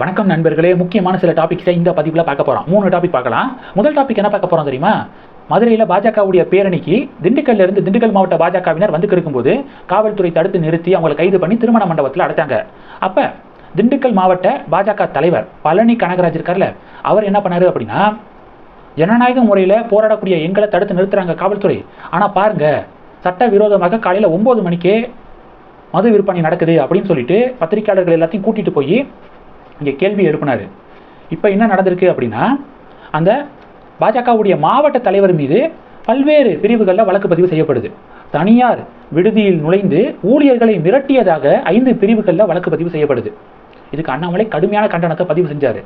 வணக்கம் நண்பர்களே. முக்கியமான சில டாபிக்ஸை இந்த பதிவில் பார்க்க போகிறோம் மூணு டாபிக் பார்க்கலாம். முதல் டாபிக் என்ன பார்க்க போகிறோம் தெரியுமா? மதுரையில் பாஜகவுடைய பேரணிக்கு திண்டுக்கல்ல இருந்து திண்டுக்கல் மாவட்ட பாஜகவினர் வந்து இருக்கும்போது காவல்துறை தடுத்து நிறுத்தி அவங்களை கைது பண்ணி திருமண மண்டபத்தில் அடைச்சாங்க. அப்போ திண்டுக்கல் மாவட்ட பாஜக தலைவர் பழனி கனகராஜ் இருக்கார்ல அவர் என்ன பண்ணாரு அப்படின்னா ஜனநாயக முறையில் போராடக்கூடிய எங்களை தடுத்து நிறுத்துறாங்க காவல்துறை. ஆனால் பாருங்க சட்ட விரோதமாக காலையில் ஒம்பது மணிக்கே மது விற்பனை நடக்குது அப்படின்னு சொல்லிட்டு பத்திரிக்கையாளர்கள் எல்லாத்தையும் கூட்டிகிட்டு போய் இங்கே கேள்வி எழுப்பினார். இப்போ என்ன நடந்திருக்கு அப்படின்னா அந்த பாஜகவுடைய மாவட்ட தலைவர் மீது பல்வேறு பிரிவுகளில் வழக்கு பதிவு செய்யப்படுது. தனியார் விடுதியில் நுழைந்து ஊழியர்களை மிரட்டியதாக ஐந்து பிரிவுகளில் வழக்கு பதிவு செய்யப்படுது. இதுக்கு அண்ணாமலை கடுமையான கண்டனத்தை பதிவு செஞ்சார்.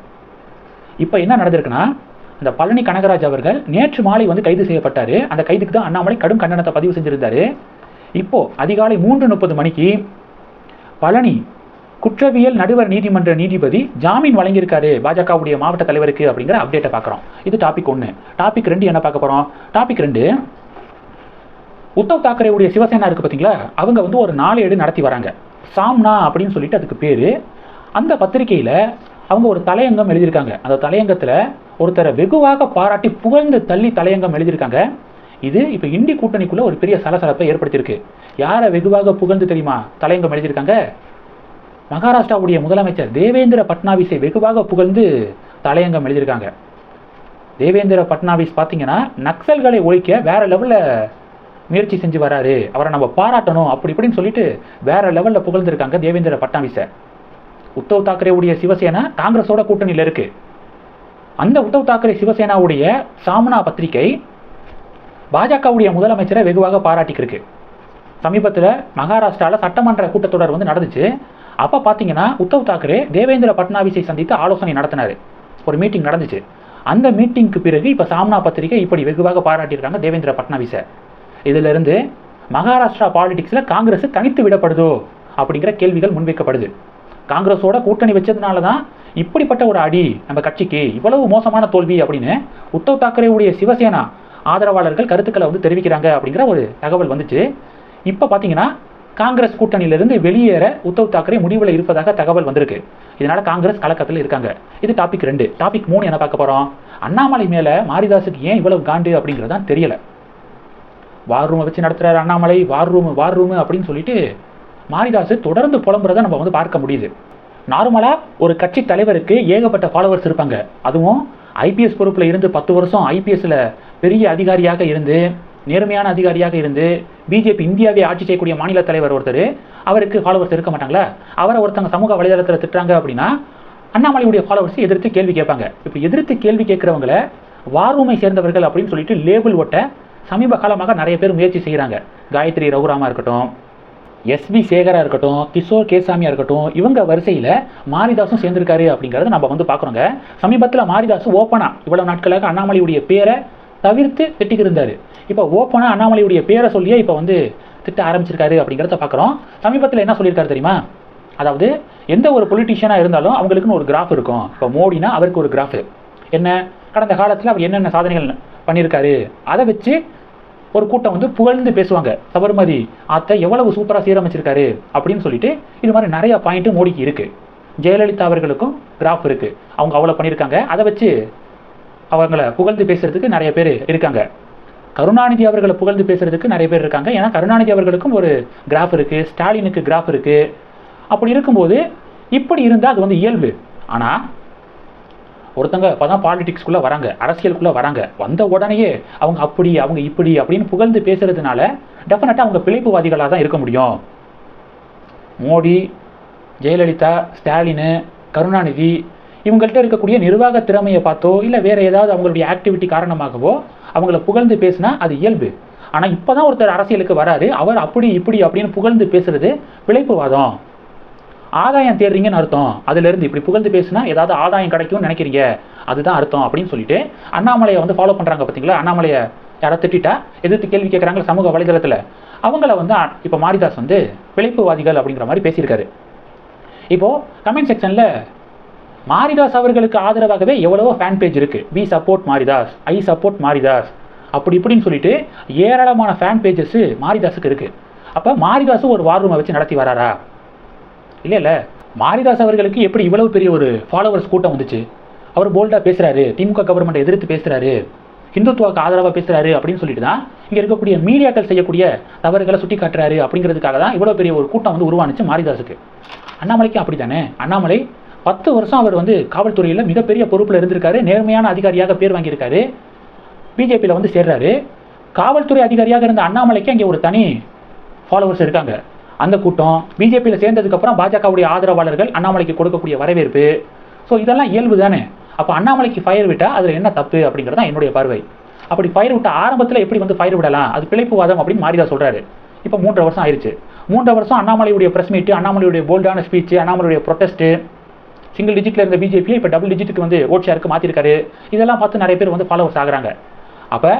இப்போ என்ன நடந்திருக்குன்னா அந்த பழனி கனகராஜ் அவர்கள் நேற்று மாலை வந்து கைது செய்யப்பட்டார். அந்த கைதுக்கு தான் அண்ணாமலை கடும் கண்டனத்தை பதிவு செஞ்சிருந்தாரு. இப்போது அதிகாலை மூன்று முப்பது மணிக்கு பழனி குற்றவியல் நடுவர் நீதிமன்ற நீதிபதி ஜாமீன் வழங்கியிருக்காரு பாஜகவுடைய மாவட்ட தலைவருக்கு அப்படிங்கிற அப்டேட்டை பார்க்குறோம். இது டாபிக் ஒன்று டாபிக் ரெண்டு என்ன பார்க்க போகிறோம் டாபிக் ரெண்டு உத்தவ் தாக்கரேவுடைய சிவசேனா இருக்கு பார்த்தீங்களா அவங்க வந்து ஒரு நாளேடு நடத்தி வராங்க. சாம்னா அப்படின்னு சொல்லிட்டு அதுக்கு பேர். அந்த பத்திரிகையில் அவங்க ஒரு தலையங்கம் எழுதியிருக்காங்க. அந்த தலையங்கத்தில் ஒருத்தரை வெகுவாக பாராட்டி புகழ்ந்து தள்ளி தலையங்கம் எழுதியிருக்காங்க. இது இப்போ இந்தி கூட்டணிக்குள்ளே ஒரு பெரிய சலசலப்பை ஏற்படுத்தியிருக்கு. யாரை வெகுவாக புகழ்ந்து தெரியுமா? தலையங்கம் எழுதியிருக்காங்க. மகாராஷ்டிராவுடைய முதலமைச்சர் தேவேந்திர பட்னாவிஸை வெகுவாக புகழ்ந்து தலையங்கம் எழுதியிருக்காங்க. தேவேந்திர பட்னாவிஸ் பார்த்தீங்கன்னா நக்சல்களை ஒழிக்க வேற லெவலில் முயற்சி செஞ்சு வராரு. அவரை நம்ம பாராட்டணும் அப்படி இப்படின்னு சொல்லிட்டு வேற லெவலில் புகழ்ந்துருக்காங்க தேவேந்திர பட்னாவிஸை. உத்தவ் தாக்கரேவுடைய சிவசேனா காங்கிரஸோட கூட்டணியில் இருக்கு. அந்த உத்தவ் தாக்கரே சிவசேனாவுடைய சாமனா பத்திரிகை பாஜகவுடைய முதலமைச்சரை வெகுவாக பாராட்டிக்கிருக்கு. சமீபத்தில் மகாராஷ்டிராவில் சட்டமன்ற கூட்டத்தொடர் வந்து நடந்துச்சு. அப்போ பார்த்தீங்கன்னா உத்தவ் தாக்கரே தேவேந்திர பட்னாவிஸை சந்தித்து ஆலோசனை நடத்தினார். ஒரு மீட்டிங் நடந்துச்சு. அந்த மீட்டிங்க்கு பிறகு இப்போ சாம்னா பத்திரிகை இப்படி வெகுவாக பாராட்டியிருக்காங்க தேவேந்திர பட்னாவிஸை. இதிலிருந்து மகாராஷ்டிரா பாலிடிக்ஸில் காங்கிரஸ் தனித்து விடப்படுதோ அப்படிங்கிற கேள்விகள் முன்வைக்கப்படுது. காங்கிரஸோட கூட்டணி வச்சதுனால தான் இப்படிப்பட்ட ஒரு அடி நம்ம கட்சிக்கு இவ்வளவு மோசமான தோல்வி அப்படின்னு உத்தவ் தாக்கரேவுடைய சிவசேனா ஆதரவாளர்கள் கருத்துக்களை வந்து தெரிவிக்கிறாங்க அப்படிங்கிற ஒரு தகவல் வந்துச்சு. இப்போ பார்த்தீங்கன்னா காங்கிரஸ் கூட்டணியிலிருந்து வெளியேற உத்தவ் தாக்கரே முடிவில் இருப்பதாக தகவல் வந்திருக்கு. இதனால காங்கிரஸ் கலக்கத்தில் இருக்காங்க. இது டாபிக் ரெண்டு. டாபிக் மூணு என்ன பார்க்க போகிறோம் அண்ணாமலை மேலே மாரிதாஸுக்கு ஏன் இவ்வளவு காண்டு அப்படிங்கிறது தான் தெரியல. வார் ரூமை வச்சு நடத்துகிறார் Annamalai. War room war room அப்படின்னு சொல்லிட்டு மாரிதாஸ் தொடர்ந்து புலம்புறதை நம்ம வந்து பார்க்க முடியுது. நார்மலாக ஒரு கட்சி தலைவருக்கு ஏகப்பட்ட ஃபாலோவர்ஸ் இருப்பாங்க. அதுவும் ஐபிஎஸ் பொறுப்பில் இருந்து பத்து வருஷம் ஐபிஎஸ்ல பெரிய அதிகாரியாக இருந்து நேர்மையான அதிகாரியாக இருந்து பிஜேபி இந்தியாவை ஆட்சி செய்யக்கூடிய மாநில தலைவர் ஒருத்தர் அவருக்கு ஃபாலோவர்ஸ் இருக்க மாட்டாங்களா? அவரை ஒருத்தங்க சமூக வலைதளத்தில் திட்டுறாங்க அப்படின்னா அண்ணாமலையுடைய ஃபாலோவர்ஸ் எதிர்த்து கேள்வி கேட்பாங்க. இப்போ எதிர்த்து கேள்வி கேட்குறவங்கள வாரூமை சேர்ந்தவர்கள் அப்படின்னு சொல்லிட்டு லேபிள் ஒட்ட சமீப காலமாக நிறைய பேர் முயற்சி செய்கிறாங்க காயத்ரி ரகுராமா இருக்கட்டும் எஸ்பி சேகராக இருக்கட்டும் கிஷோர் கேசாமியாக இருக்கட்டும் இவங்க வரிசையில் மாரிதாசும் சேர்ந்திருக்காரு அப்படிங்கிறத நம்ம வந்து பார்க்குறோங்க. சமீபத்தில் மாரிதாஸ் ஓப்பனாக இவ்வளோ நாட்களாக அண்ணாமலையுடைய பேரை தவிர்த்து திட்டிக்கிட்டு இப்போ ஓப்பனாக அண்ணாமலையுடைய பேரை சொல்லியே இப்போ வந்து திட்ட ஆரம்பிச்சிருக்காரு அப்படிங்கிறத பார்க்குறோம் சமீபத்தில் என்ன சொல்லியிருக்காரு தெரியுமா? அதாவது எந்த ஒரு பொலிட்டீஷியனாக இருந்தாலும் அவங்களுக்குன்னு ஒரு கிராஃப் இருக்கும். இப்போ மோடினா அவருக்கு ஒரு கிராஃப் என்ன? கடந்த காலத்தில் அவர் என்னென்ன சாதனைகள் பண்ணியிருக்காரு? அதை வச்சு ஒரு கூட்டம் வந்து புகழ்ந்து பேசுவாங்க. சபர்மதி ஆத்தை எவ்வளவு சூப்பராக சீரமைச்சிருக்காரு அப்படின்னு சொல்லிட்டு இது மாதிரி நிறைய பாயிண்ட்டும் மோடிக்கு இருக்குது ஜெயலலிதா அவர்களுக்கும் கிராஃப் இருக்குது அவங்க அவ்வளோ பண்ணியிருக்காங்க. அதை வச்சு அவங்கள புகழ்ந்து பேசுறதுக்கு நிறைய பேர் இருக்காங்க. கருணாநிதி அவர்களை புகழ்ந்து பேசுறதுக்கு நிறைய பேர் இருக்காங்க. ஏன்னா கருணாநிதி அவர்களுக்கும் ஒரு கிராஃப் இருக்கு ஸ்டாலினுக்கு கிராஃப் இருக்கு. அப்படி இருக்கும்போது இப்படி இருந்தால் அது வந்து இயல்பு. ஆனால் ஒருத்தங்க இப்போ தான் பாலிடிக்ஸ்குள்ளே வராங்க அரசியலுக்குள்ளே வராங்க. வந்த உடனேயே அவங்க அப்படி அவங்க இப்படி அப்படின்னு புகழ்ந்து பேசுறதுனால டெஃபினட்டாக அவங்க பிழைப்புவாதிகளாக தான் இருக்க முடியும். மோடி ஜெயலலிதா ஸ்டாலினு கருணாநிதி இவங்கள்ட்ட இருக்கக்கூடிய நிர்வாக திறமையை பார்த்தோ இல்லை வேறு ஏதாவது அவங்களுடைய ஆக்டிவிட்டி காரணமாகவோ அவங்கள புகழ்ந்து பேசினா அது இயல்பு. ஆனால் இப்போ தான் ஒருத்தர் அரசியலுக்கு வராரு அவர் அப்படி இப்படி அப்படின்னு புகழ்ந்து பேசுறது பிழைப்புவாதம் ஆதாயம் தேடுறீங்கன்னு அர்த்தம். அதுலேருந்து இப்படி புகழ்ந்து பேசினா ஏதாவது ஆதாயம் கிடைக்கும்னு நினைக்கிறீங்க. அதுதான் அர்த்தம் அப்படின்னு சொல்லிட்டு அண்ணாமலையை வந்து ஃபாலோ பண்ணுறாங்க பார்த்தீங்களா அண்ணாமலையை யாரை திட்டிட்டா எதிர்த்து கேள்வி கேட்குறாங்க சமூக வலைதளத்தில். அவங்கள வந்து இப்போ மாரிதாஸ் வந்து பிழைப்புவாதிகள் அப்படிங்கிற மாதிரி பேசியிருக்காரு. இப்போது கமெண்ட் செக்ஷனில் மாரிதாஸ் அவர்களுக்கு ஆதரவாகவே எவ்வளவோ ஃபேன் பேஜ் இருக்கு. We support Maridhas I support Maridhas. அப்படி இப்படின்னு சொல்லிட்டு ஏராளமான ஃபேன் பேஜஸ் மாரிதாஸுக்கு இருக்குது அப்போ மாரிதாஸும் ஒரு வார் ரூமை வச்சு நடத்தி வராரா? இல்லை இல்லை. மாரிதாஸ் அவர்களுக்கு எப்படி இவ்வளவு பெரிய ஒரு ஃபாலோவர்ஸ் கூட்டம் வந்துச்சு? அவர் போல்டாக பேசுகிறாரு திமுக கவர்மெண்ட்டை எதிர்த்து பேசுகிறாரு ஹிந்துத்துவாக்கு ஆதரவாக பேசுகிறாரு அப்படின்னு சொல்லிட்டு தான் இங்கே இருக்கக்கூடிய மீடியாக்கள் செய்யக்கூடிய தவறுகளை சுட்டி காட்டுறாரு அப்படிங்கிறதுக்காக தான் இவ்வளோ பெரிய ஒரு கூட்டம் வந்து உருவானுச்சு மாரிதாஸுக்கு. அண்ணாமலைக்கு அப்படி தானே அண்ணாமலை பத்து வருஷம் அவர் வந்து காவல்துறையில் மிகப்பெரிய பொறுப்பில் இருந்திருக்காரு. நேர்மையான அதிகாரியாக பேர் வாங்கியிருக்காரு. பிஜேபியில் வந்து சேர்றாரு. காவல்துறை அதிகாரியாக இருந்த அண்ணாமலைக்கு அங்கே ஒரு தனி ஃபாலோவர்ஸ் இருக்காங்க. அந்த கூட்டம் பிஜேபியில் சேர்ந்ததுக்கப்புறம் பாஜகவுடைய ஆதரவாளர்கள் அண்ணாமலைக்கு கொடுக்கக்கூடிய வரவேற்பு. ஸோ இதெல்லாம் இயல்பு தானே. அப்போ அண்ணாமலைக்கு ஃபயர் விட்டால் அதில் என்ன தப்பு அப்படிங்கிறது தான் என்னுடைய பார்வை. அப்படி ஃபயர் விட்ட ஆரம்பத்தில் எப்படி வந்து ஃபயர் விடலாம்? அது பிழைப்புவாதம் அப்படின்னு மாரிதா சொல்கிறாரு இப்போ மூன்றரை வருஷம் ஆயிடுச்சு மூன்றரை வருஷம் அண்ணாமலையுடைய ப்ரெஸ் மீட்டு அண்ணாமலையுடைய போல்டான ஸ்பீச்சு அண்ணாமலையுடைய ப்ரொட்டஸ்ட்டு சிங்கிள் டிஜிட்டில் இருந்த பிஜேபி இப்போ டபுள் டிஜிட்டுக்கு வந்து ஓட் ஷேருக்கு மாற்றிருக்காரு இதெல்லாம் பார்த்து நிறைய பேர் வந்து ஃபாலோவர்ஸ் ஆகுறாங்க. அப்போ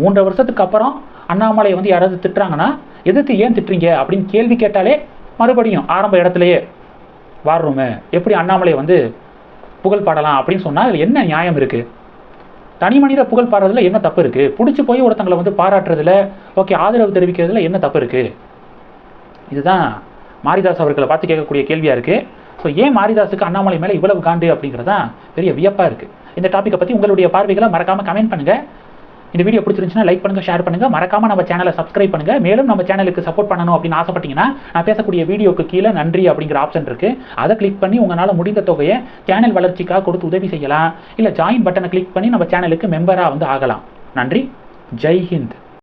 மூன்றரை வருஷத்துக்கு அப்புறம் அண்ணாமலையை வந்து யாராவது திட்டுறாங்கன்னா எதிர்த்து ஏன் திட்டுறீங்க? அப்படின்னு கேள்வி கேட்டாலே மறுபடியும் ஆரம்ப இடத்துலையே வாடுறோமே எப்படி அண்ணாமலை வந்து புகழ் பாடலாம்? அப்படின்னு சொன்னால் அதில் என்ன நியாயம் இருக்குது தனி மனித புகழ் பாடுறதுல என்ன தப்பு இருக்குது பிடிச்சி போய் ஒருத்தங்களை வந்து பாராட்டுறதுல ஓகே ஆதரவு தெரிவிக்கிறதுல என்ன தப்பு இருக்குது இதுதான் மாரிதாஸ் அவர்களை பார்த்து கேட்கக்கூடிய கேள்வியாக இருக்குது ஸோ ஏன் மாரிதாஸுக்கு அண்ணாமலை மேலே இவ்வளவு காண்டு அப்படிங்கிறதா பெரிய வியப்பாக இருக்குது இந்த டாப்பிக்கை பற்றி உங்களுடைய பார்வைகளை மறக்காமல் கமெண்ட் பண்ணுங்கள் இந்த வீடியோ பிடிச்சிருந்துச்சுன்னா லைக் பண்ணுங்கள் ஷேர் பண்ணுங்கள் மறக்காமல் நம்ம சேனலை சப்ஸ்கிரைப் பண்ணுங்கள் மேலும் நம்ம சேனலுக்கு சப்போர்ட் பண்ணணும் அப்படின்னு ஆசைப்பட்டீங்கன்னா நான் பேசக்கூடிய வீடியோக்கு கீழே நன்றி அப்படிங்கிற ஆப்ஷன் இருக்குது அதை கிளிக் பண்ணி உங்களால் முடிந்த தொகையை சேனல் வளர்ச்சிக்காக கொடுத்து உதவி செய்யலாம். இல்லை ஜாயின் பட்டனை கிளிக் பண்ணி நம்ம சேனலுக்கு மெம்பராக வந்து ஆகலாம். நன்றி. ஜெய் ஹிந்த்.